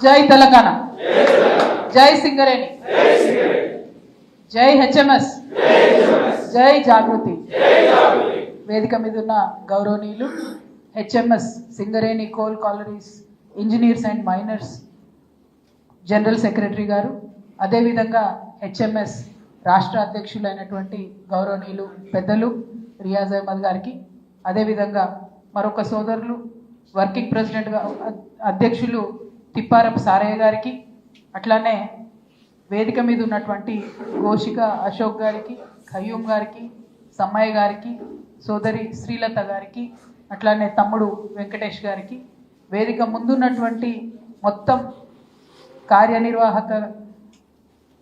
జై తెలంగాణ. జై సింగరేణి. జై హెచ్ఎంఎస్. జై జాగృతి. వేదిక మీద ఉన్న గౌరవనీయులు HMS Singareni coal collieries engineers and miners general secretary గారు అదేవిధంగా హెచ్ఎంఎస్ రాష్ట్ర అధ్యక్షులైనటువంటి గౌరవనీయులు పెద్దలు రియాజ్ అహ్మద్ గారికి అదేవిధంగా మరొక సోదరులు వర్కింగ్ ప్రెసిడెంట్గా అధ్యక్షులు తిప్పారపు సారయ్య గారికి అట్లానే వేదిక మీద ఉన్నటువంటి ఘోషిక అశోక్ గారికి ఖయ్యూమ్ గారికి సమ్మయ్య గారికి సోదరి శ్రీలత గారికి అట్లానే తమ్ముడు వెంకటేష్ గారికి వేదిక ముందున్నటువంటి మొత్తం కార్యనిర్వాహక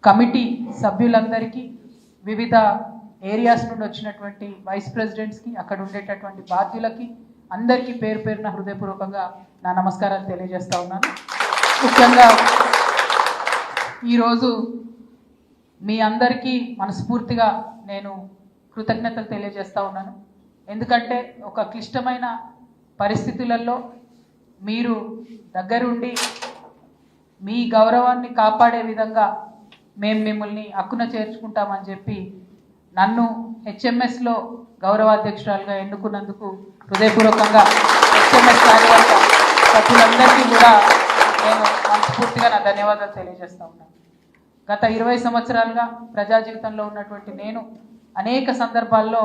కమిటీ సభ్యులందరికీ వివిధ ఏరియాస్ నుండి వచ్చినటువంటి వైస్ ప్రెసిడెంట్స్కి అక్కడ ఉండేటటువంటి బాధ్యులకి అందరికీ పేరు పేరున హృదయపూర్వకంగా నా నమస్కారాలు తెలియజేస్తా ఉన్నాను. ముఖ్యంగా ఈరోజు మీ అందరికీ మనస్ఫూర్తిగా నేను కృతజ్ఞతలు తెలియజేస్తూ ఉన్నాను. ఎందుకంటే ఒక క్లిష్టమైన పరిస్థితులలో మీరు దగ్గరుండి మీ గౌరవాన్ని కాపాడే విధంగా మేము మిమ్మల్ని హక్కున చేర్చుకుంటామని చెప్పి నన్ను హెచ్ఎంఎస్లో గౌరవాధ్యక్షురాలుగా ఎన్నుకున్నందుకు హృదయపూర్వకంగా హెచ్ఎంఎస్ కార్యవర్గ సభ్యులందరికీ కూడా నేను మనస్ఫూర్తిగా నా ధన్యవాదాలు తెలియజేస్తూ ఉన్నాను గత ఇరవై సంవత్సరాలుగా ప్రజా జీవితంలో ఉన్నటువంటి నేను అనేక సందర్భాల్లో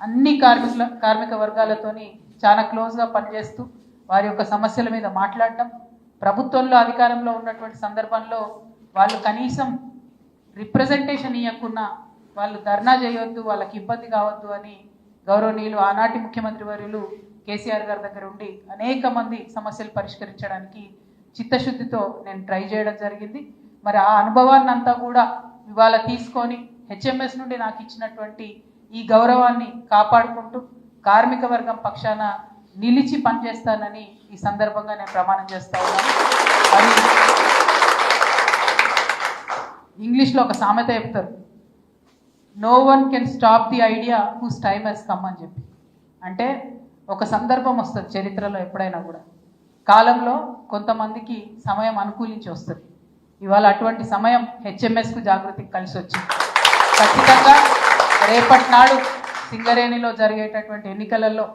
అన్ని కార్మికుల కార్మిక వర్గాలతోని చాలా క్లోజ్గా పనిచేస్తూ వారి యొక్క సమస్యల మీద మాట్లాడటం ప్రభుత్వంలో అధికారంలో ఉన్నటువంటి సందర్భంలో వాళ్ళు కనీసం రిప్రజెంటేషన్ ఇవ్వకున్నా వాళ్ళు ధర్నా చేయొద్దు వాళ్ళకి ఇబ్బంది కావద్దు అని గౌరవనీయులు ఆనాటి ముఖ్యమంత్రి వర్యులు కేసీఆర్ గారి దగ్గర ఉండి అనేక మంది సమస్యలు పరిష్కరించడానికి చిత్తశుద్ధితో నేను ట్రై చేయడం జరిగింది. మరి ఆ అనుభవాన్ని అంతా కూడా ఇవాళ తీసుకొని హెచ్ఎంఎస్ నుండి నాకు ఇచ్చినటువంటి ఈ గౌరవాన్ని కాపాడుకుంటూ కార్మిక వర్గం పక్షాన నిలిచి పనిచేస్తానని ఈ సందర్భంగా నేను ప్రమాణం చేస్తా ఉన్నాను. మరి ఇంగ్లీష్లో ఒక సామెత చెప్తారు. No one can stop the idea whose time has come అని చెప్పి. అంటే ఒక సందర్భం వస్తుంది చరిత్రలో ఎప్పుడైనా కూడా. కాలంలో కొంతమందికి సమయం అనుకూలించి వస్తుంది. ఇవాళ అటువంటి సమయం హెచ్ఎంఎస్కు జాగృతికి కలిసి వచ్చింది. ఖచ్చితంగా రేపటి నాడు సింగరేణిలో జరిగేటటువంటి ఎన్నికలలో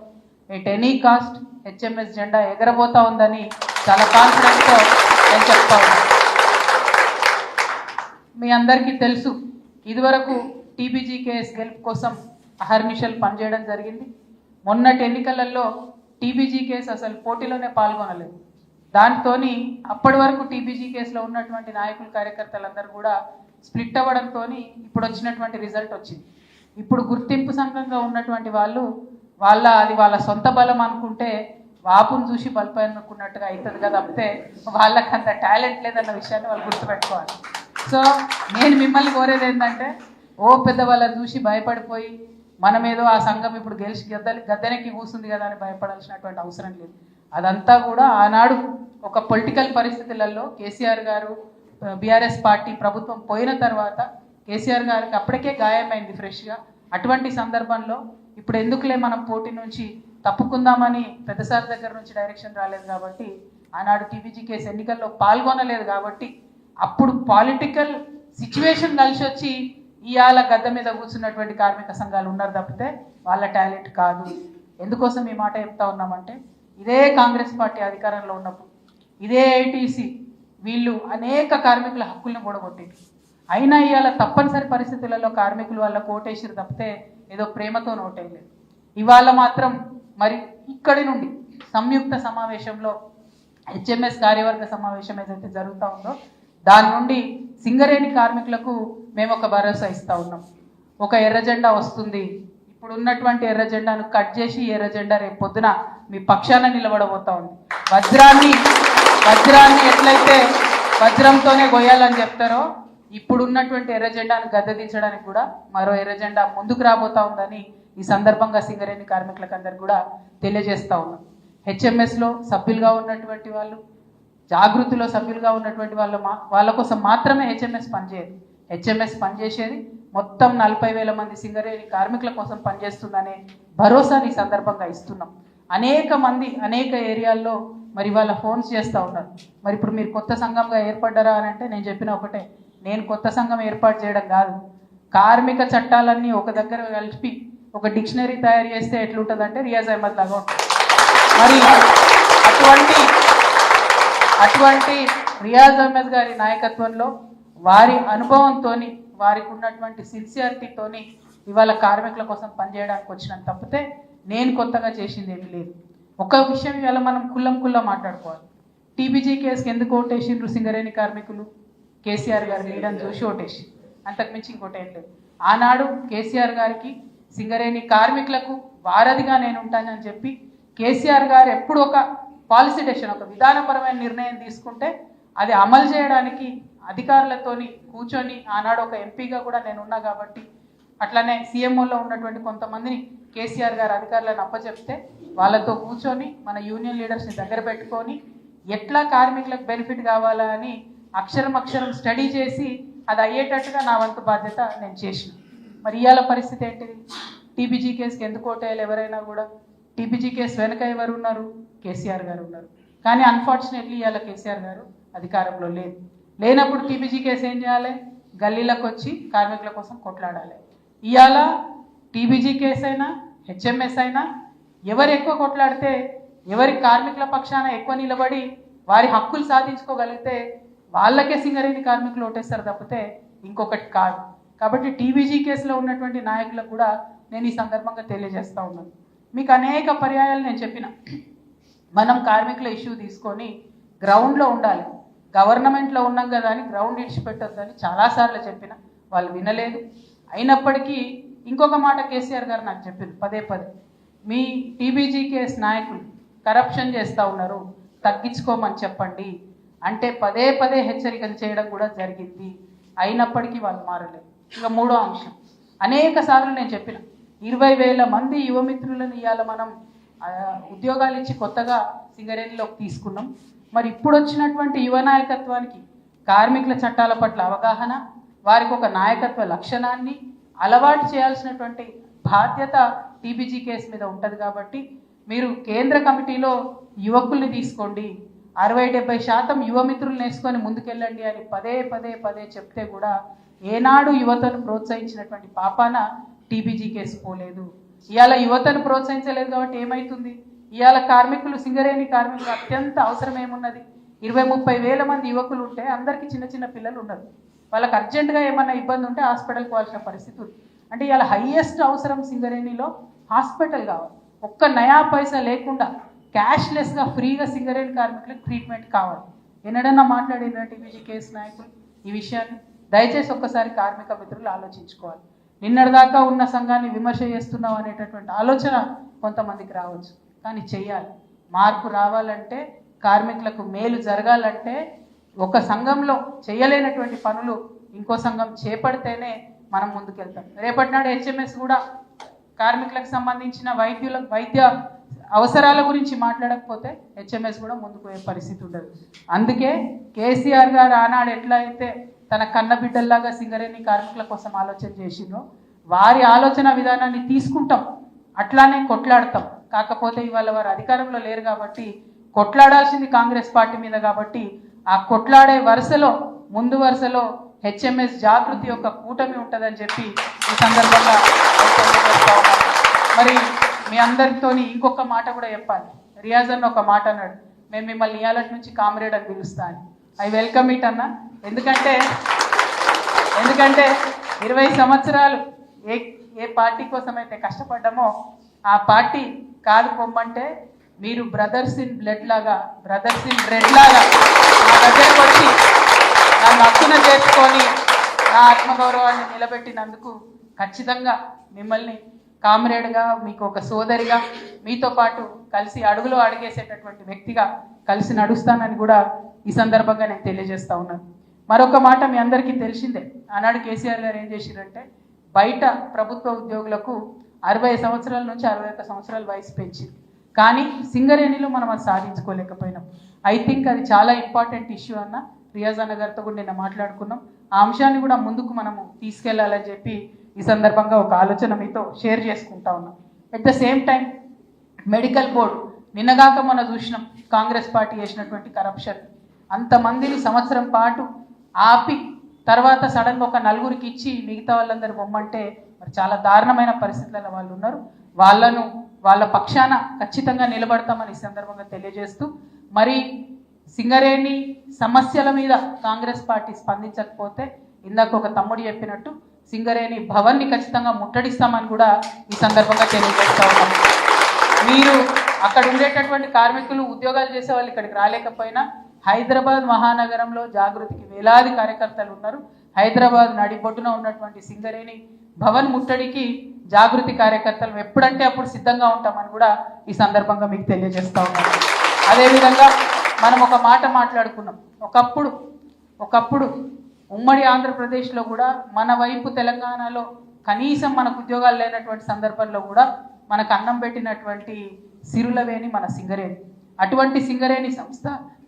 ఎట్ ఎనీ కాస్ట్ హెచ్ఎంఎస్ జెండా ఎగరబోతా ఉందని చాలా కాన్ఫిడెంట్తో నేను చెప్తా ఉన్నాను మీ అందరికీ తెలుసు ఇదివరకు టీబీజీకేఎస్ గెలుపు కోసం అహర్నిషలు పనిచేయడం జరిగింది. మొన్నటి ఎన్నికలలో టీబీజీ కేసు అసలు పోటీలోనే పాల్గొనలేదు. దాంతో అప్పటి వరకు టీబీజీ కేసులో ఉన్నటువంటి నాయకులు కార్యకర్తలందరూ కూడా స్ప్లిట్ అవ్వడంతో ఇప్పుడు వచ్చినటువంటి రిజల్ట్ వచ్చింది. ఇప్పుడు గుర్తింపు సంఘంగా ఉన్నటువంటి వాళ్ళు వాళ్ళ అది వాళ్ళ సొంత బలం అనుకుంటే వాపును చూసి బల్పై అనుకున్నట్టుగా అవుతుంది కదా తప్పితే వాళ్ళకి అంత టాలెంట్ లేదన్న విషయాన్ని వాళ్ళు గుర్తుపెట్టుకోవాలి. సో నేను మిమ్మల్ని కోరేది ఏంటంటే ఓ పెద్దవాళ్ళని చూసి భయపడిపోయి మనమేదో ఆ సంఘం ఇప్పుడు గెలిచి గద్దలి గద్దెనెక్కి కూస్తుంది కదా అని భయపడాల్సినటువంటి అవసరం లేదు. అదంతా కూడా ఆనాడు ఒక పొలిటికల్ పరిస్థితులలో కేసీఆర్ గారు బీఆర్ఎస్ పార్టీ ప్రభుత్వం పోయిన తర్వాత కేసీఆర్ గారికి అప్పటికే గాయమైంది ఫ్రెష్గా. అటువంటి సందర్భంలో ఇప్పుడు ఎందుకులే మనం పోటీ నుంచి తప్పుకుందామని పెద్దసారి దగ్గర నుంచి డైరెక్షన్ రాలేదు కాబట్టి ఆనాడు టీబీజీ కేసు ఎన్నికల్లో పాల్గొనలేదు కాబట్టి అప్పుడు పాలిటికల్ సిచ్యువేషన్ కలిసి వచ్చి ఇవాళ గద్ద మీద కూర్చున్నటువంటి కార్మిక సంఘాలు ఉన్నారు తప్పితే వాళ్ళ టాలెంట్ కాదు. ఎందుకోసం ఈ మాట చెప్తా ఉన్నామంటే ఇదే కాంగ్రెస్ పార్టీ అధికారంలో ఉన్నప్పుడు ఇదే ఐటీసీ వీళ్ళు అనేక కార్మికుల హక్కులను కూడగొట్టింది అయినా ఇవాళ తప్పనిసరి పరిస్థితులలో కార్మికులు వాళ్ళ కోటేసారు తప్పితే ఏదో ప్రేమతో నోటేయలేదు. ఇవాళ మాత్రం మరి ఇక్కడి నుండి సంయుక్త సమావేశంలో హెచ్ఎంఎస్ కార్యవర్గ సమావేశం ఏదైతే జరుగుతూ ఉందో దాని నుండి సింగరేణి కార్మికులకు మేము ఒక భరోసా ఇస్తూ ఉన్నాం. ఒక ఎర్ర జెండా వస్తుంది. ఇప్పుడు ఉన్నటువంటి ఎర్ర జెండాను కట్ చేసి ఎర్ర జెండా రేపు పొద్దున మీ పక్షాన నిలబడబోతా ఉంది. వజ్రాన్ని వజ్రాన్ని ఎట్లయితే వజ్రంతోనే గొయ్యాలని చెప్తారో ఇప్పుడున్నటువంటి ఎర్రజెండాను ఎర్ర జెండాను కూడా మరో ఎర్ర జెండా ముందుకు రాబోతా ఉందని ఈ సందర్భంగా సింగరేణి కార్మికులకు అందరికి కూడా తెలియజేస్తూ ఉన్నాం. హెచ్ఎంఎస్లో సభ్యులుగా ఉన్నటువంటి వాళ్ళు జాగృతిలో సభ్యులుగా ఉన్నటువంటి వాళ్ళ మా వాళ్ళ కోసం మాత్రమే హెచ్ఎంఎస్ పనిచేయదు. హెచ్ఎంఎస్ పనిచేసేది. మొత్తం నలభై వేల మంది సింగరేణి కార్మికుల కోసం పనిచేస్తుందనే భరోసాని ఈ సందర్భంగా ఇస్తున్నాం. అనేక మంది అనేక ఏరియాల్లో మరి వాళ్ళ ఫోన్స్ చేస్తూ ఉన్నారు. మరి ఇప్పుడు మీరు కొత్త సంఘంగా ఏర్పడ్డారా అని అంటే నేను చెప్పిన ఒకటే. నేను కొత్త సంఘం ఏర్పాటు చేయడం కాదు. కార్మిక చట్టాలన్నీ ఒక దగ్గర కలిపి ఒక డిక్షనరీ తయారు చేస్తే ఎట్లుంటుందంటే రియాజ్ అహ్మద్ లాగా ఉంటుంది. మరి అటువంటి అటువంటి రియాజ్ అహ్మద్ గారి నాయకత్వంలో వారి అనుభవంతో వారికి ఉన్నటువంటి సిన్సియారిటీతోని ఇవాళ కార్మికుల కోసం పనిచేయడానికి వచ్చినాను తప్పితే నేను కొత్తగా చేసింది ఏమీ లేదు. ఒక విషయం ఇవాళ మనం కుల్లం కుల్లం మాట్లాడుకోవాలి. టీబీజీ కేసుకి ఎందుకు ఓటేసిండ్రు సింగరేణి కార్మికులు? కేసీఆర్ గారు లీడర్ చూసి ఓటేసి అంతకుమించి ఇంకోటి ఏం లేదు. ఆనాడు కేసీఆర్ గారికి సింగరేణి కార్మికులకు వారధిగా నేను ఉంటానని చెప్పి కేసీఆర్ గారు ఎప్పుడు ఒక పాలసీ డెసిషన్ ఒక విధానపరమైన నిర్ణయం తీసుకుంటే అది అమలు చేయడానికి అధికారులతోని కూర్చొని ఆనాడు ఒక ఎంపీగా కూడా నేను ఉన్నా కాబట్టి అట్లనే సీఎంఓలో ఉన్నటువంటి కొంతమందిని కేసీఆర్ గారు అధికారులను అప్పచెప్తే వాళ్ళతో కూర్చొని మన యూనియన్ లీడర్స్ని దగ్గర పెట్టుకొని ఎట్లా కార్మికులకు బెనిఫిట్ కావాలా అని అక్షరం అక్షరం స్టడీ చేసి అది అయ్యేటట్టుగా నా వంతు బాధ్యత నేను చేసిన. మరి ఇవాళ పరిస్థితి ఏంటిది? టీబీజీ కేసుకి ఎందుకు ఓటేయాలి ఎవరైనా కూడా? టీబీజీ కేసు వెనక ఎవరు ఉన్నారు కేసీఆర్ గారు ఉన్నారు. కానీ అన్ఫార్చునేట్లీ ఇవాళ కేసీఆర్ గారు అధికారంలో లేదు లేనప్పుడు టీపీజీ కేసు ఏం చేయాలి? గల్లీలకు వచ్చి కార్మికుల కోసం కొట్లాడాలి. ఇవాళ టీబీజీ కేసు అయినా హెచ్ఎంఎస్ అయినా ఎవరు ఎక్కువ కొట్లాడితే ఎవరి కార్మికుల పక్షాన ఎక్కువ నిలబడి వారి హక్కులు సాధించుకోగలిగితే వాళ్ళకే సింగరేణి కార్మికులు ఓటేస్తారు తప్పితే ఇంకొకటి కాదు. కాబట్టి టీబీజీ కేసులో ఉన్నటువంటి నాయకులకు కూడా నేను ఈ సందర్భంగా తెలియజేస్తా ఉన్నాను. మీకు అనేక పర్యాయాలు నేను చెప్పిన. మనం కార్మికుల ఇష్యూ తీసుకొని గ్రౌండ్లో ఉండాలి. గవర్నమెంట్లో ఉన్నాం కదా అని గ్రౌండ్ ఇడిచిపెట్టొద్దని చాలాసార్లు చెప్పిన వాళ్ళు వినలేదు. అయినప్పటికీ ఇంకొక మాట కేసీఆర్ గారు నాకు చెప్పింది పదే పదే. మీ టీబీజీ కేస్ నాయకులు కరప్షన్ చేస్తూ ఉన్నారు తగ్గించుకోమని చెప్పండి. అంటే పదే పదే హెచ్చరికలు చేయడం కూడా జరిగింది. అయినప్పటికీ వాళ్ళు మారలేదు. ఇక మూడో అంశం. అనేక సార్లు నేను చెప్పిన ఇరవై వేల మంది యువమిత్రులను ఇవాళ మనం ఉద్యోగాలు ఇచ్చి కొత్తగా సింగరేణిలోకి తీసుకున్నాం. మరి ఇప్పుడు వచ్చినటువంటి యువ నాయకత్వానికి కార్మికుల చట్టాల పట్ల అవగాహన వారికి ఒక నాయకత్వ లక్షణాన్ని అలవాటు చేయాల్సినటువంటి బాధ్యత టీబీజీ కేసు మీద ఉంటుంది కాబట్టి మీరు కేంద్ర కమిటీలో యువకుల్ని తీసుకోండి. అరవై డెబ్బై శాతం యువమిత్రులను వేసుకొని ముందుకెళ్ళండి అని పదే పదే పదే చెప్తే కూడా ఏనాడు యువతను ప్రోత్సహించినటువంటి పాపాన టీబీజీ కేసు పోలేదు. ఇవాళ యువతను ప్రోత్సహించలేదు కాబట్టి ఏమవుతుంది ఇవాళ కార్మికులు సింగరేణి కార్మికులు అత్యంత అవసరం ఏమున్నది? ఇరవై ముప్పై వేల మంది యువకులు ఉంటే అందరికీ చిన్న చిన్న పిల్లలు ఉన్నారు వాళ్ళకి అర్జెంటుగా ఏమన్నా ఇబ్బంది ఉంటే హాస్పిటల్కి పోవాల్సిన పరిస్థితి ఉంది. అంటే ఇవాళ హయ్యెస్ట్ అవసరం సింగరేణిలో హాస్పిటల్ కావాలి. ఒక్క నయా పైసా లేకుండా క్యాష్లెస్గా ఫ్రీగా సింగరేణి కార్మికులకు ట్రీట్మెంట్ కావాలి. ఎన్నడన్నా మాట్లాడిన టీవీజీ కేసు నాయకులు ఈ విషయాన్ని దయచేసి ఒక్కసారి కార్మిక మిత్రులు ఆలోచించుకోవాలి. నిన్నటిదాకా ఉన్న సంఘాన్ని విమర్శ చేస్తున్నాం అనేటటువంటి ఆలోచన కొంతమందికి రావచ్చు. కానీ చేయాలి మార్పు రావాలంటే కార్మికులకు మేలు జరగాలంటే ఒక సంఘంలో చేయలేనటువంటి పనులు ఇంకో సంఘం చేపడితేనే మనం ముందుకెళ్తాం. రేపటి నాడు హెచ్ఎంఎస్ కూడా కార్మికులకు సంబంధించిన వైద్యుల వైద్య అవసరాల గురించి మాట్లాడకపోతే హెచ్ఎంఎస్ కూడా ముందుకు పోయే పరిస్థితి ఉండదు. అందుకే కేసీఆర్ గారు ఆనాడు ఎట్లా అయితే తన కన్న బిడ్డల్లాగా సింగరేణి కార్మికుల కోసం ఆలోచన చేసిండ్రో వారి ఆలోచన విధానాన్ని తీసుకుంటాం. అట్లానే కొట్లాడతాం. కాకపోతే ఇవాళ వారు అధికారంలో లేరు కాబట్టి కొట్లాడాల్సింది కాంగ్రెస్ పార్టీ మీద కాబట్టి ఆ కొట్లాడే వరుసలో ముందు వరుసలో హెచ్ఎంఎస్ జాగృతి యొక్క కూటమి ఉంటుందని చెప్పి ఈ సందర్భంగా మరి మీ అందరితో ఇంకొక మాట కూడా చెప్పాలి. రియాజ్ అన్న ఒక మాట అన్నాడు. మేము మిమ్మల్ని ఇయాలటి నుంచి కామ్రేడ్ అని పిలుస్తా అని. ఐ వెల్కమ్ ఇట్ అన్న. ఎందుకంటే ఎందుకంటే ఇరవై సంవత్సరాలు ఏ ఏ పార్టీ కోసం అయితే కష్టపడ్డామో ఆ పార్టీ కాదు పొమ్మంటే మీరు బ్రదర్స్ ఇన్ బ్లడ్ లాగా బ్రదర్స్ ఇన్ బ్రెడ్ లాగా నా దగ్గరకు వచ్చి నన్ను అక్కున చేసుకొని నా ఆత్మగౌరవాన్ని నిలబెట్టినందుకు ఖచ్చితంగా మిమ్మల్ని కామ్రేడ్గా మీకు ఒక సోదరిగా మీతో పాటు కలిసి అడుగులో అడిగేసేటటువంటి వ్యక్తిగా కలిసి నడుస్తానని కూడా ఈ సందర్భంగా నేను తెలియజేస్తా ఉన్నాను మరొక మాట మీ అందరికీ తెలిసిందే. ఆనాడు కేసీఆర్ గారు ఏం చేసిరంటే బయట ప్రభుత్వ ఉద్యోగులకు అరవై సంవత్సరాల నుంచి అరవై ఒక్క సంవత్సరాల వయసు పెంచింది. కానీ సింగరేణిలో మనం అది సాధించుకోలేకపోయినాం. ఐ థింక్ అది చాలా ఇంపార్టెంట్ ఇష్యూ అన్న రియాజ్ అన్న గారితో కూడా నిన్న మాట్లాడుకున్నాం. ఆ అంశాన్ని కూడా ముందుకు మనము తీసుకెళ్ళాలని చెప్పి ఈ సందర్భంగా ఒక ఆలోచన మీతో షేర్ చేసుకుంటా ఉన్నాం. At the same time medical board నిన్నగాక మొన్న చూసినాం కాంగ్రెస్ పార్టీ చేసినటువంటి కరప్షన్ అంతమందిని సంవత్సరం పాటు ఆపి తర్వాత సడన్గా ఒక నలుగురికి ఇచ్చి మిగతా వాళ్ళందరూ బొమ్మంటే మరి చాలా దారుణమైన పరిస్థితులలో వాళ్ళు ఉన్నారు. వాళ్ళను వాళ్ళ పక్షాన ఖచ్చితంగా నిలబడతామని ఈ సందర్భంగా తెలియజేస్తూ మరి సింగరేణి సమస్యల మీద కాంగ్రెస్ పార్టీ స్పందించకపోతే ఇందాక ఒక తమ్ముడు చెప్పినట్టు సింగరేణి భవన్ని ఖచ్చితంగా ముట్టడిస్తామని కూడా ఈ సందర్భంగా తెలియజేస్తా ఉన్నాం. మీరు అక్కడ ఉండేటటువంటి కార్మికులు ఉద్యోగాలు చేసే వాళ్ళు ఇక్కడికి రాలేకపోయినా హైదరాబాద్ మహానగరంలో జాగృతికి వేలాది కార్యకర్తలు ఉన్నారు. హైదరాబాద్ నడిబొడ్డున ఉన్నటువంటి సింగరేణి భవన్ ముట్టడికి జాగృతి కార్యకర్తలు ఎప్పుడంటే అప్పుడు సిద్ధంగా ఉంటామని కూడా ఈ సందర్భంగా మీకు తెలియజేస్తా ఉన్నాను. అదేవిధంగా మనం ఒక మాట మాట్లాడుకున్నాం. ఒకప్పుడు ఒకప్పుడు ఉమ్మడి ఆంధ్రప్రదేశ్లో కూడా మన వైపు తెలంగాణలో కనీసం మనకు ఉద్యోగాలు లేనటువంటి సందర్భంలో కూడా మనకు అన్నం పెట్టినటువంటి సిరులవేని మన సింగరేణి. అటువంటి సింగరేణి సంస్థ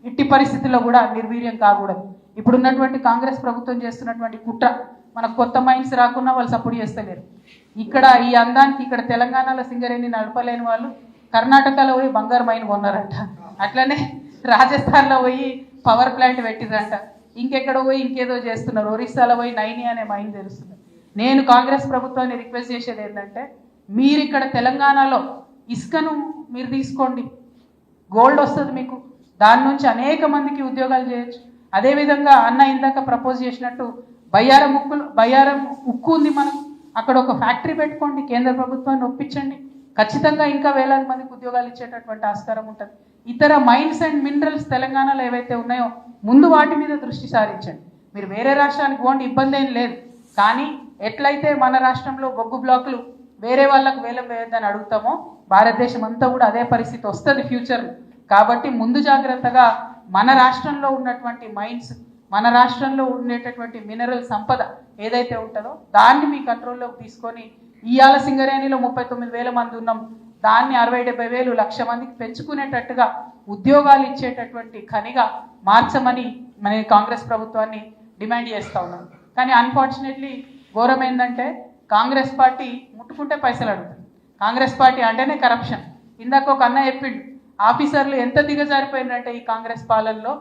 ఇట్టి పరిస్థితుల్లో కూడా నిర్వీర్యం కాకూడదు. ఇప్పుడున్నటువంటి కాంగ్రెస్ ప్రభుత్వం చేస్తున్నటువంటి కుట్ర మనకు కొత్త మైండ్స్ రాకున్నా వాళ్ళు సపోర్ట్ చేస్తలేరు. ఇక్కడ ఈ అందానికి ఇక్కడ తెలంగాణలో సింగరేణి నడపలేని వాళ్ళు కర్ణాటకలో పోయి బంగారు మైన్ కొన్నారంట. అట్లనే రాజస్థాన్లో పోయి పవర్ ప్లాంట్ పెట్టిరంట ఇంకెక్కడో పోయి ఇంకేదో చేస్తున్నారు. ఒరిస్సాలో పోయి నైని అనే మైన్ తెలుస్తుంది నేను కాంగ్రెస్ ప్రభుత్వాన్ని రిక్వెస్ట్ చేసేది ఏంటంటే మీరు ఇక్కడ తెలంగాణలో ఇసుకను మీరు తీసుకోండి. గోల్డ్ వస్తుంది మీకు. దాని నుంచి అనేక మందికి ఉద్యోగాలు చేయొచ్చు. అదేవిధంగా అన్న ఇందాక ప్రపోజ్ చేసినట్టు బయ్యారం ఉక్కులు బయ్యారం ఉక్కు ఉంది మనకు అక్కడ ఒక ఫ్యాక్టరీ పెట్టుకోండి కేంద్ర ప్రభుత్వాన్ని ఒప్పించండి. ఖచ్చితంగా ఇంకా వేలాది మందికి ఉద్యోగాలు ఇచ్చేటటువంటి ఆస్కారం ఉంటుంది. ఇతర మైన్స్ అండ్ మినరల్స్ తెలంగాణలో ఏవైతే ఉన్నాయో ముందు వాటి మీద దృష్టి సారించండి. మీరు వేరే రాష్ట్రానికి పోండి ఇబ్బంది ఏం లేదు. కానీ ఎట్లయితే మన రాష్ట్రంలో బొగ్గు బ్లాకులు వేరే వాళ్ళకు వేలం వేయొద్దని అడుగుతామో భారతదేశం అంతా కూడా అదే పరిస్థితి వస్తుంది ఫ్యూచర్ కాబట్టి ముందు జాగ్రత్తగా మన రాష్ట్రంలో ఉన్నటువంటి మైన్స్ మన రాష్ట్రంలో ఉండేటటువంటి మినరల్ సంపద ఏదైతే ఉంటుందో దాన్ని మీ కంట్రోల్లోకి తీసుకొని ఇవాళ సింగరేణిలో ముప్పై తొమ్మిది వేల మంది ఉన్నాం. దాన్ని అరవై డెబ్బై వేలు లక్ష మందికి పెంచుకునేటట్టుగా ఉద్యోగాలు ఇచ్చేటటువంటి ఖనిగా మార్చమని మన కాంగ్రెస్ ప్రభుత్వాన్ని డిమాండ్ చేస్తా ఉన్నాం. కానీ అన్ఫార్చునేట్లీ ఘోరం ఏంటంటే కాంగ్రెస్ పార్టీ ముట్టుకుంటే పైసలు అడుగుతుంది. కాంగ్రెస్ పార్టీ అంటేనే కరప్షన్ ఇందాక ఒక అన్న చెప్పిండు ఆఫీసర్లు ఎంత దిగజారిపోయిందంటే ఈ కాంగ్రెస్ పాలనలో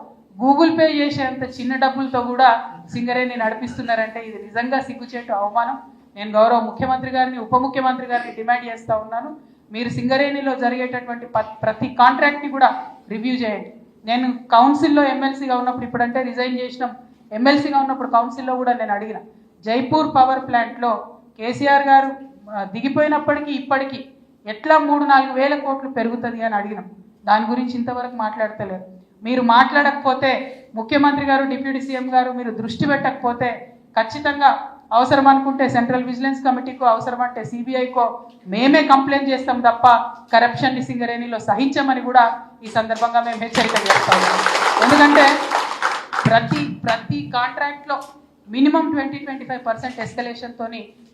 గూగుల్ పే చేసేంత చిన్న డబ్బులతో కూడా సింగరేణి నడిపిస్తున్నారంటే ఇది నిజంగా సిగ్గుచేటు అవమానం. నేను గౌరవ ముఖ్యమంత్రి గారిని ఉప ముఖ్యమంత్రి గారిని డిమాండ్ చేస్తూ ఉన్నాను. మీరు సింగరేణిలో జరిగేటటువంటి ప్రతి కాంట్రాక్ట్ని కూడా రివ్యూ చేయండి. నేను కౌన్సిల్లో ఎమ్మెల్సీగా ఉన్నప్పుడు ఇప్పుడంటే రిజైన్ చేసినాం. ఎమ్మెల్సీగా ఉన్నప్పుడు కౌన్సిల్లో కూడా నేను అడిగిన జైపూర్ పవర్ ప్లాంట్లో కేసీఆర్ గారు దిగిపోయినప్పటికీ ఇప్పటికీ ఎట్లా మూడు నాలుగు వేల కోట్లు పెరుగుతుంది అని అడిగినాం. దాని గురించి ఇంతవరకు మాట్లాడతలేదు. మీరు మాట్లాడకపోతే ముఖ్యమంత్రి గారు డిప్యూటీ సీఎం గారు మీరు దృష్టి పెట్టకపోతే ఖచ్చితంగా అవసరం అనుకుంటే సెంట్రల్ విజిలెన్స్ కమిటీకో అవసరం అంటే సిబిఐకో మేమే కంప్లైంట్ చేస్తాం తప్ప కరప్షన్ సింగరేణిలో సహించమని కూడా ఈ సందర్భంగా మేము హెచ్చరిక చేస్తాము ఎందుకంటే ప్రతి ప్రతి కాంట్రాక్ట్లో minimum twenty twenty five percent ఎస్కలేషన్తో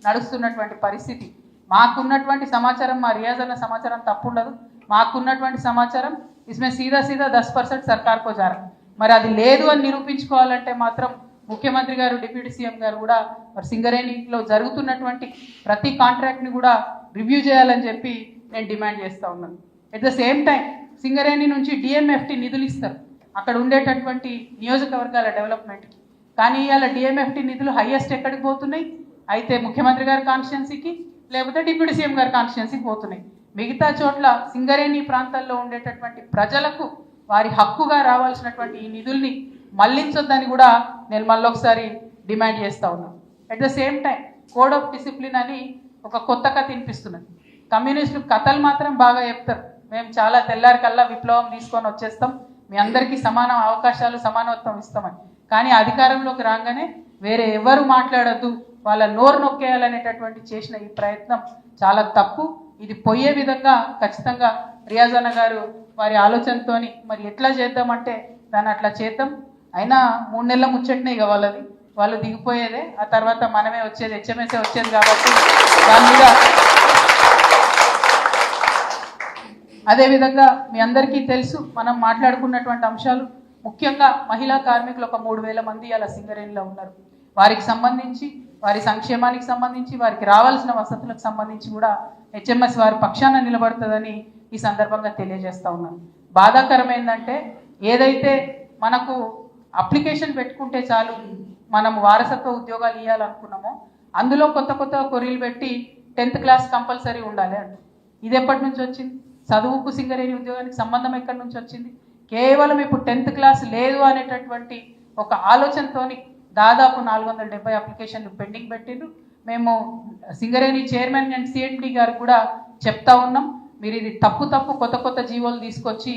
నడుస్తున్నటువంటి పరిస్థితి. మాకున్నటువంటి సమాచారం మా రియాజ్ అన్న సమాచారం తప్పుండదు. మాకున్నటువంటి సమాచారం ఇస్మే సీదా సీదా దస్ పర్సెంట్ సర్కార్కో జారా మరి అది లేదు అని నిరూపించుకోవాలంటే మాత్రం ముఖ్యమంత్రి గారు డిప్యూటీ సీఎం గారు కూడా మరి సింగరేణిలో జరుగుతున్నటువంటి ప్రతి కాంట్రాక్ట్ని కూడా రివ్యూ చేయాలని చెప్పి నేను డిమాండ్ చేస్తూ ఉన్నాను. At the same time Singareni నుంచి డిఎంఎఫ్టీ నిధులు ఇస్తారు. అక్కడ ఉండేటటువంటి నియోజకవర్గాల డెవలప్మెంట్కి కానీ ఇవాళ డిఎంఎఫ్టీ నిధులు హైయెస్ట్ ఎక్కడికి పోతున్నాయి? అయితే ముఖ్యమంత్రి గారి కాన్స్టిట్యున్సీకి లేకపోతే డిప్యూటీ సీఎం గారి కాన్స్టిట్యున్సీకి పోతున్నాయి. మిగతా చోట్ల సింగరేణి ప్రాంతాల్లో ఉండేటటువంటి ప్రజలకు వారి హక్కుగా రావాల్సినటువంటి ఈ నిధుల్ని మళ్ళించొద్దని కూడా నేను మళ్ళొకసారి డిమాండ్ చేస్తా ఉన్నాను at the same time code of discipline అని ఒక కొత్త కథ వినిపిస్తున్నది. కమ్యూనిస్టులు కథలు మాత్రం బాగా చెప్తారు. మేము చాలా తెల్లారి కల్లా విప్లవం తీసుకొని వచ్చేస్తాం. మీ అందరికీ సమాన అవకాశాలు సమానత్వం ఇస్తామని. కానీ అధికారంలోకి రాగానే వేరే ఎవరు మాట్లాడద్దు. వాళ్ళ నోరు నొక్కేయాలనేటటువంటి చేసిన ఈ ప్రయత్నం చాలా తప్పు. ఇది పోయే విధంగా ఖచ్చితంగా రియాజన్న గారు వారి ఆలోచనతోని మరి ఎట్లా చేద్దామంటే దాన్ని అట్లా చేద్దాం. అయినా మూడు నెలల ముచ్చట్నే ఇక వాళ్ళది. వాళ్ళు దిగిపోయేదే ఆ తర్వాత మనమే వచ్చేది హెచ్ఎంఎస్ఏ వచ్చేది కాబట్టి దాని మీద అదేవిధంగా మీ అందరికీ తెలుసు మనం మాట్లాడుకున్నటువంటి అంశాలు. ముఖ్యంగా మహిళా కార్మికులు ఒక మూడు వేల మంది అలా సింగరేణిలో ఉన్నారు. వారికి సంబంధించి వారి సంక్షేమానికి సంబంధించి వారికి రావాల్సిన వసతులకు సంబంధించి కూడా హెచ్ఎంఎస్ వారి పక్షాన నిలబడుతుందని ఈ సందర్భంగా తెలియజేస్తూ ఉన్నాను. బాధాకరమైందంటే ఏదైతే మనకు అప్లికేషన్ పెట్టుకుంటే చాలు మనం వారసత్వ ఉద్యోగాలు ఇవ్వాలనుకున్నామో అందులో కొత్త కొత్త కొరీలు పెట్టి టెన్త్ క్లాస్ కంపల్సరీ ఉండాలి అంట. ఇది ఎప్పటి నుంచి వచ్చింది? చదువుకు సింగరేణి ఉద్యోగానికి సంబంధం ఎక్కడి నుంచి వచ్చింది? కేవలం ఇప్పుడు టెన్త్ క్లాస్ లేదు అనేటటువంటి ఒక ఆలోచనతోని దాదాపు నాలుగు వందల డెబ్బై అప్లికేషన్లు పెండింగ్ పెట్టిండ్రు. మేము సింగరేణి చైర్మన్ అండ్ సిఎండి గారు కూడా చెప్తా ఉన్నాం. మీరు ఇది తప్పు తప్పు కొత్త కొత్త జీవోలు తీసుకొచ్చి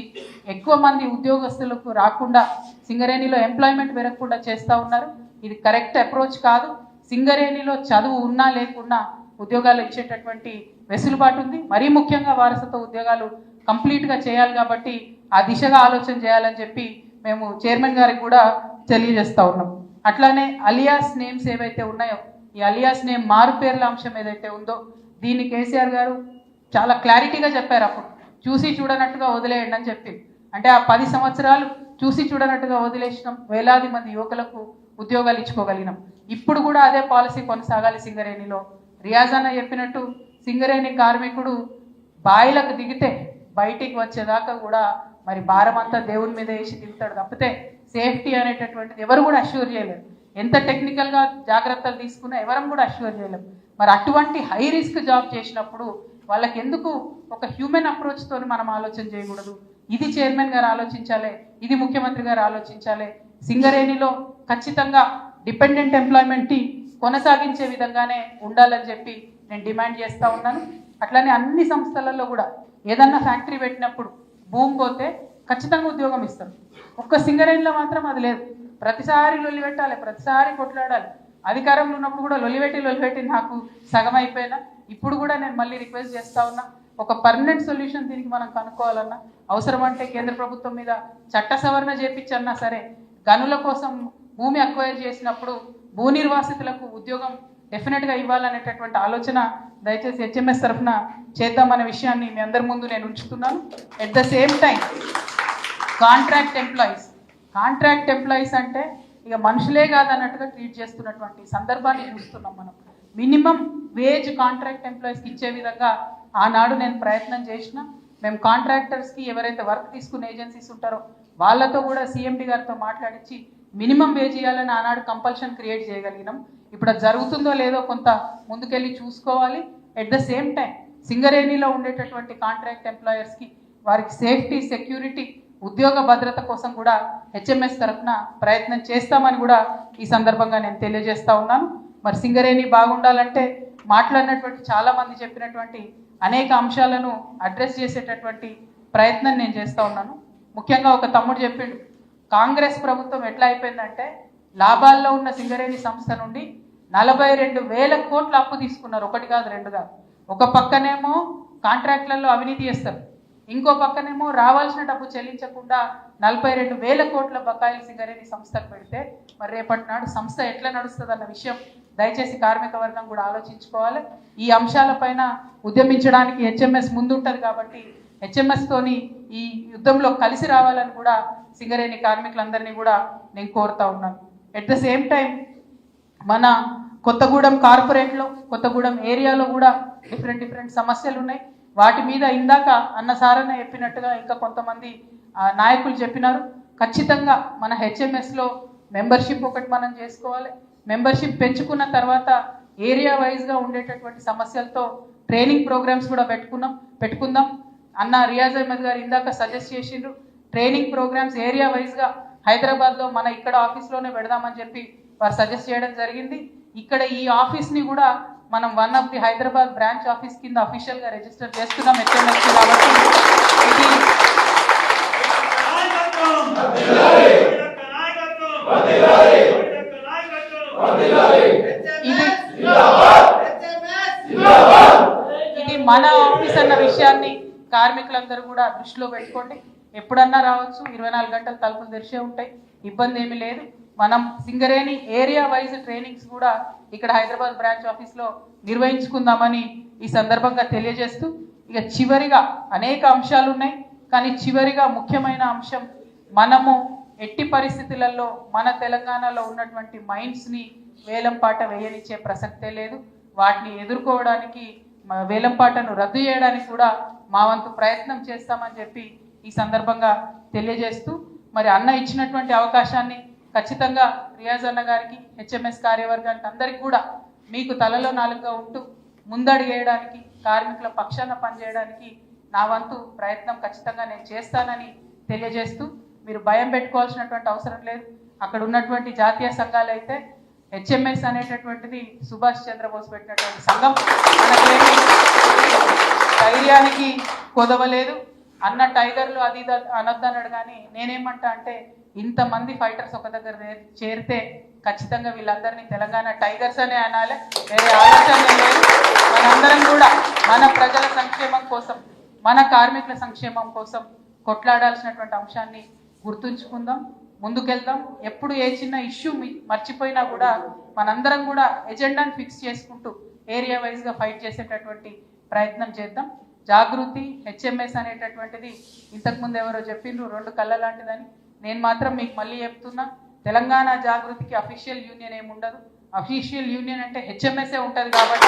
ఎక్కువ మంది ఉద్యోగస్తులకు రాకుండా సింగరేణిలో ఎంప్లాయ్మెంట్ పెరగకుండా చేస్తూ ఉన్నారు. ఇది కరెక్ట్ అప్రోచ్ కాదు. సింగరేణిలో చదువు ఉన్నా లేకున్నా ఉద్యోగాలు ఇచ్చేటటువంటి వెసులుబాటు ఉంది. మరీ ముఖ్యంగా వారసత్వ ఉద్యోగాలు కంప్లీట్గా చేయాలి కాబట్టి ఆ దిశగా ఆలోచన చేయాలని చెప్పి మేము చైర్మన్ గారికి కూడా తెలియజేస్తా ఉన్నాం. అట్లానే అలియాస్ నేమ్స్ ఏవైతే ఉన్నాయో ఈ అలియాస్ నేమ్ మారుపేర్ల అంశం ఏదైతే ఉందో దీన్ని కేసీఆర్ గారు చాలా క్లారిటీగా చెప్పారు అప్పుడు. చూసి చూడనట్టుగా వదిలేయండి అని చెప్పి. అంటే ఆ పది సంవత్సరాలు చూసి చూడనట్టుగా వదిలేసినాం వేలాది మంది యువకులకు ఉద్యోగాలు ఇచ్చుకోగలిగినాం. ఇప్పుడు కూడా అదే పాలసీ కొనసాగాలి సింగరేణిలో. రియాజ్ అన్న చెప్పినట్టు సింగరేణి కార్మికుడు బాయిలకు దిగితే బయటికి వచ్చేదాకా కూడా మరి భారమంతా దేవుని మీద వేసి దిగుతాడు తప్పితే సేఫ్టీ అనేటటువంటిది ఎవరు కూడా అష్యూర్ చేయలేరు. ఎంత టెక్నికల్గా జాగ్రత్తలు తీసుకున్నా ఎవరం కూడా అష్యూర్ చేయలేము మరి అటువంటి హై రిస్క్ జాబ్ చేసినప్పుడు వాళ్ళకి ఎందుకు ఒక హ్యూమన్ అప్రోచ్తో మనం ఆలోచన చేయకూడదు? ఇది చైర్మన్ గారు ఆలోచించాలి ఇది ముఖ్యమంత్రి గారు ఆలోచించాలి. సింగరేణిలో ఖచ్చితంగా డిపెండెంట్ ఎంప్లాయ్మెంట్ని కొనసాగించే విధంగానే ఉండాలని చెప్పి నేను డిమాండ్ చేస్తూ ఉన్నాను. అట్లానే అన్ని సంస్థలలో కూడా ఏదన్నా ఫ్యాక్టరీ పెట్టినప్పుడు భూమి పోతే ఖచ్చితంగా ఉద్యోగం ఇస్తారు ఒక్క సింగరేణిలో మాత్రం అది లేదు. ప్రతిసారి లొల్లి పెట్టాలి ప్రతిసారి కొట్లాడాలి. అధికారంలో ఉన్నప్పుడు కూడా లొల్లిపెట్టి లొల్లిపెట్టి నాకు సగం అయిపోయినా ఇప్పుడు కూడా నేను మళ్ళీ రిక్వెస్ట్ చేస్తా ఉన్నా ఒక పర్మనెంట్ సొల్యూషన్ దీనికి మనం కనుక్కోవాలన్నా అవసరం అంటే కేంద్ర ప్రభుత్వం మీద చట్ట సవరణ చేపించన్నా సరే గనుల కోసం భూమి అక్వైర్ చేసినప్పుడు భూ నిర్వాసితులకు ఉద్యోగం డెఫినెట్గా ఇవ్వాలనేటటువంటి ఆలోచన దయచేసి హెచ్ఎంఎస్ తరఫున చేద్దామనే విషయాన్ని మీ అందరి ముందు నేను ఉంచుతున్నాను. At the same time contract employees. Contract employees అంటే ఇక మనుషులే కాదన్నట్టుగా ట్రీట్ చేస్తున్నటువంటి సందర్భాన్ని చూస్తున్నాం మనం. మినిమం వేజ్ కాంట్రాక్ట్ ఎంప్లాయీస్కి ఇచ్చే విధంగా ఆనాడు నేను ప్రయత్నం చేసిన మేము కాంట్రాక్టర్స్కి ఎవరైతే వర్క్ తీసుకునే ఏజెన్సీస్ ఉంటారో వాళ్ళతో కూడా సీఎండి గారితో మాట్లాడించి మినిమం వేజ్ ఇవ్వాలని ఆనాడు కంపల్షన్ క్రియేట్ చేయగలిగినాం. ఇప్పుడు అది జరుగుతుందో లేదో కొంత ముందుకెళ్ళి చూసుకోవాలి. ఎట్ ద సేమ్ టైం సింగరేణిలో ఉండేటటువంటి కాంట్రాక్ట్ ఎంప్లాయర్స్కి వారికి సేఫ్టీ సెక్యూరిటీ ఉద్యోగ భద్రత కోసం కూడా హెచ్ఎంఎస్ తరఫున ప్రయత్నం చేస్తామని కూడా ఈ సందర్భంగా నేను తెలియజేస్తా ఉన్నాను. మరి సింగరేణి బాగుండాలంటే మాట్లాడినటువంటి చాలామంది చెప్పినటువంటి అనేక అంశాలను అడ్రస్ చేసేటటువంటి ప్రయత్నం నేను చేస్తూ ఉన్నాను. ముఖ్యంగా ఒక తమ్ముడు చెప్పిండు కాంగ్రెస్ ప్రభుత్వం ఎట్లా అయిపోయిందంటే లాభాల్లో ఉన్న సింగరేణి సంస్థ నుండి నలభై రెండు వేల కోట్ల అప్పు తీసుకున్నారు. ఒకటి కాదు రెండు కాదు. ఒక పక్కనేమో కాంట్రాక్ట్లలో అవినీతి చేస్తారు. ఇంకో పక్కనేమో రావాల్సిన డబ్బు చెల్లించకుండా నలభై రెండు వేల కోట్ల బకాయిలు సింగరేణి సంస్థకు పెడితే మరి రేపటి నాడు సంస్థ ఎట్లా నడుస్తుంది అన్న విషయం దయచేసి కార్మిక వర్గం కూడా ఆలోచించుకోవాలి. ఈ అంశాలపైన ఉద్యమించడానికి హెచ్ఎంఎస్ ముందుంటుంది కాబట్టి హెచ్ఎంఎస్ తోని ఈ యుద్ధంలో కలిసి రావాలని కూడా సింగరేణి కార్మికులందరినీ కూడా నేను కోరుతా ఉన్నాను. ఎట్ ద సేమ్ టైం మన కొత్తగూడెం కార్పొరేట్లో కొత్తగూడెం ఏరియాలో కూడా డిఫరెంట్ డిఫరెంట్ సమస్యలు ఉన్నాయి వాటి మీద ఇందాక అన్న చెప్పినట్టుగా ఇంకా కొంతమంది నాయకులు చెప్పినారు. ఖచ్చితంగా మన హెచ్ఎంఎస్లో మెంబర్షిప్ ఒకటి మనం చేసుకోవాలి. మెంబర్షిప్ పెంచుకున్న తర్వాత ఏరియా వైజ్గా ఉండేటటువంటి సమస్యలతో ట్రైనింగ్ ప్రోగ్రామ్స్ కూడా పెట్టుకున్నాం పెట్టుకుందాం అన్న రియాజ్ అహ్మద్ గారు ఇందాక సజెస్ట్ చేసిండ్రు. ట్రైనింగ్ ప్రోగ్రామ్స్ ఏరియా వైజ్గా హైదరాబాద్లో మన ఇక్కడ ఆఫీస్లోనే పెడదామని చెప్పి వారు సజెస్ట్ చేయడం జరిగింది. ఇక్కడ ఈ ఆఫీస్ని కూడా మనం one of the Hyderabad branch office కింద అఫీషియల్గా రిజిస్టర్ చేస్తున్నాం హెచ్ఎంఎస్ కాబట్టి. ఇది ఇది ఇది మన ఆఫీస్ అన్న విషయాన్ని కార్మికులందరూ కూడా దృష్టిలో పెట్టుకోండి. ఎప్పుడన్నా రావచ్చు ఇరవై నాలుగు గంటలు తలుపులు తెరిచే ఉంటాయి. ఇబ్బంది ఏమీ లేదు. మనం సింగరేణి ఏరియా వైజ్ ట్రైనింగ్స్ కూడా ఇక్కడ హైదరాబాద్ బ్రాంచ్ ఆఫీస్లో నిర్వహించుకుందామని ఈ సందర్భంగా తెలియజేస్తూ ఇక చివరిగా అనేక అంశాలు ఉన్నాయి. కానీ చివరిగా ముఖ్యమైన అంశం మనము ఎట్టి పరిస్థితులలో మన తెలంగాణలో ఉన్నటువంటి మైండ్స్ని వేలంపాట వేయనిచ్చే ప్రసక్తే లేదు. వాటిని ఎదుర్కోవడానికి వేలంపాటను రద్దు చేయడానికి కూడా మా వంతు ప్రయత్నం చేస్తామని చెప్పి ఈ సందర్భంగా తెలియజేస్తూ మరి అన్న ఇచ్చినటువంటి అవకాశాన్ని ఖచ్చితంగా రియాజ్ అన్న గారికి హెచ్ఎంఎస్ కార్యవర్గానికి అందరికీ కూడా మీకు తలలో నాలుగుగా ఉంటూ ముందడుగేయడానికి కార్మికుల పక్షాన పనిచేయడానికి నా వంతు ప్రయత్నం ఖచ్చితంగా నేను చేస్తానని తెలియజేస్తూ మీరు భయం పెట్టుకోవాల్సినటువంటి అవసరం లేదు. అక్కడ ఉన్నటువంటి జాతీయ సంఘాలు అయితే హెచ్ఎంఎస్ అనేటటువంటిది సుభాష్ చంద్రబోస్ పెట్టినటువంటి సంఘం. మనకేమి ధైర్యానికి కొదవలేదు. అన్న టైగర్లు అది అనొద్దన్నాడు కానీ నేనేమంటా అంటే ఇంతమంది ఫైటర్స్ ఒక దగ్గర చేరితే ఖచ్చితంగా వీళ్ళందరినీ తెలంగాణ టైగర్స్ అనే అనాలి. వేరే ఆలోచన లేదు. మనందరం కూడా మన ప్రజల సంక్షేమం కోసం మన కార్మికుల సంక్షేమం కోసం కొట్లాడాల్సినటువంటి అంశాన్ని గుర్తుంచుకుందాం ముందుకెళ్దాం. ఎప్పుడు ఏ చిన్న ఇష్యూ మర్చిపోయినా కూడా మనందరం కూడా ఎజెండాని ఫిక్స్ చేసుకుంటూ ఏరియా వైజ్గా ఫైట్ చేసేటటువంటి ప్రయత్నం చేద్దాం. జాగృతి హెచ్ఎంఎస్ అనేటటువంటిది ఇంతకుముందు ఎవరో చెప్పిండ్రు రెండు కళ్ళ లాంటిదని నేను మాత్రం మీకు మళ్ళీ చెప్తున్నా తెలంగాణ జాగృతికి అఫీషియల్ యూనియన్ ఏమి ఉండదు. అఫీషియల్ యూనియన్ అంటే హెచ్ఎంఎస్ఏ ఉంటుంది కాబట్టి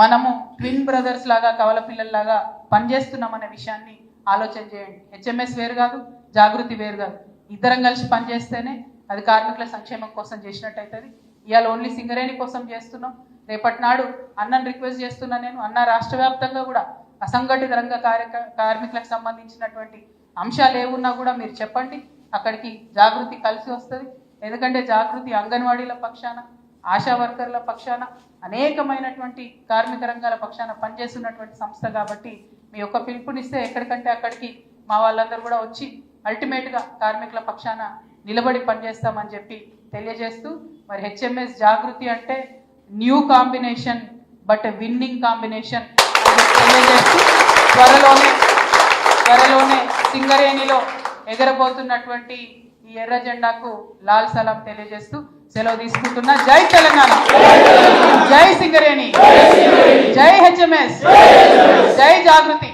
మనము ట్విన్ బ్రదర్స్ లాగా కవల పిల్లల్లాగా పనిచేస్తున్నామనే విషయాన్ని ఆలోచన చేయండి. హెచ్ఎంఎస్ వేరు కాదు జాగృతి వేరు కాదు. ఇద్దరం కలిసి పనిచేస్తేనే అది కార్మికుల సంక్షేమం కోసం చేసినట్టు అవుతుంది ఇవాళ ఓన్లీ సింగరేణి కోసం చేస్తున్నాం. రేపటి నాడు అన్నను రిక్వెస్ట్ చేస్తున్నా నేను అన్న రాష్ట్ర వ్యాప్తంగా కూడా అసంఘటిత రంగ కార్య కార్మికులకు సంబంధించినటువంటి అంశాలు ఏమున్నా కూడా మీరు చెప్పండి. అక్కడికి జాగృతి కలిసి వస్తుంది. ఎందుకంటే జాగృతి అంగన్వాడీల పక్షాన ఆశా వర్కర్ల పక్షాన అనేకమైనటువంటి కార్మిక రంగాల పక్షాన పనిచేస్తున్నటువంటి సంస్థ కాబట్టి మీ యొక్క పిలుపునిస్తే ఎక్కడికంటే అక్కడికి మా వాళ్ళందరూ కూడా వచ్చి అల్టిమేట్గా కార్మికుల పక్షాన నిలబడి పనిచేస్తామని చెప్పి తెలియజేస్తూ మరి హెచ్ఎంఎస్ జాగృతి అంటే new combination but winning combination తెలియజేస్తూ త్వరలోనే త్వరలోనే సింగరేణిలో ఎగరబోతున్నటువంటి ఈ ఎర్ర జెండాకు లాల్ సలాం తెలియజేస్తూ సెలవు తీసుకుంటున్నా. జై తెలంగాణ! జై సింగరేణి! జై హెచ్ఎంఎస్! జై జాగృతి!